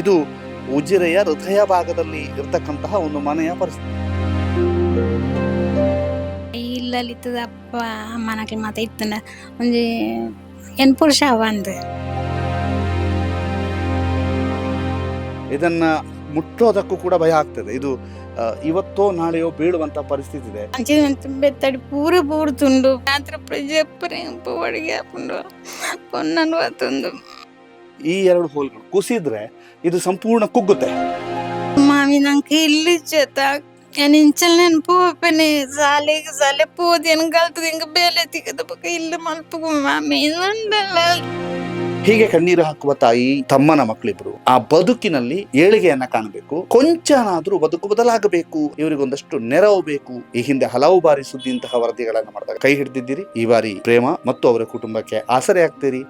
ಇದು ಉಜಿರೆಯ ಹೃದಯ ಭಾಗದಲ್ಲಿ ಇರತಕ್ಕಂತಹ ಒಂದು ಮನೆಯ ಪರಿಸ್ಥಿತಿ. ಇಲ್ಲಲ್ಲಿತ್ತದ ಅಪ್ಪ ಅಮ್ಮನಕ್ಕೆ ಮಾತ ಇತ್ತನ ಒಂಜಿ ಎನ್ ಪುರುಷ ಅವಂದು ಇದನ್ನ ಮುಟ್ಟೋದಕ್ಕೂ ಕೂಡ ಭಯ ಆಗ್ತದೆ. ಇದು ಇವತ್ತೋ ನಾಳೆಯೋ ಬೀಳುವಂತ ಪರಿಸ್ಥಿತಿ ಇದೆ. ಅಂಚಿನ ಬೆತ್ತಡಿ ಪೂರ ಪೂರ್తుండు ಪ್ರಜೆ ಪ್ರಜೆಪ್ಪರೆ ಒಳಗೆ ಹಾಕೊಂಡು ಕೊನ್ನನು ಆತೊಂದು ಈ ಎರಡು ಹೋಲ್ಗಳು ಕುಸಿದ್ರೆ ಇದು ಸಂಪೂರ್ಣ ಕುಗ್ಗುತ್ತೆ. ಮಾಮಿ ನಂಗೆ ಇಲ್ಲಿ ಚೇತ ഞാൻ ಇಂಚಲ್ ನೆನಪು ಪೆನೆ ಸಾಲೆಗೆ ಸಾಲೆ ಪೋದಿ ಏನು ಗಲ್ತದ ಹಿಂಗ ಬೇಲೆ ತಿಗದ ಬಕ ಇಲ್ಲ ಮಲ್ಪಗು ಮಾಮಿ ಹೀಗೆ ಕಣ್ಣೀರು ಹಾಕುವ ತಾಯಿ ತಮ್ಮನ ಮಕ್ಕಳಿಬ್ರು. ಆ ಬದುಕಿನಲ್ಲಿ ಏಳಿಗೆಯನ್ನ ಕಾಣಬೇಕು. ಕೊಂಚನಾದ್ರೂ ಬದುಕು ಬದಲಾಗಬೇಕು. ಇವರಿಗೊಂದಷ್ಟು ನೆರವು ಬೇಕು. ಈ ಹಿಂದೆ ಹಲವು ಬಾರಿ ಸುದ್ದಿ ಇಂತಹ ವರದಿಗಳನ್ನ ಮಾಡಿದಾಗ ಕೈ ಹಿಡಿದಿದ್ದೀರಿ. ಈ ಬಾರಿ ಪ್ರೇಮ ಮತ್ತು ಅವರ ಕುಟುಂಬಕ್ಕೆ ಆಸರೆ ಆಗ್ತೀರಿ.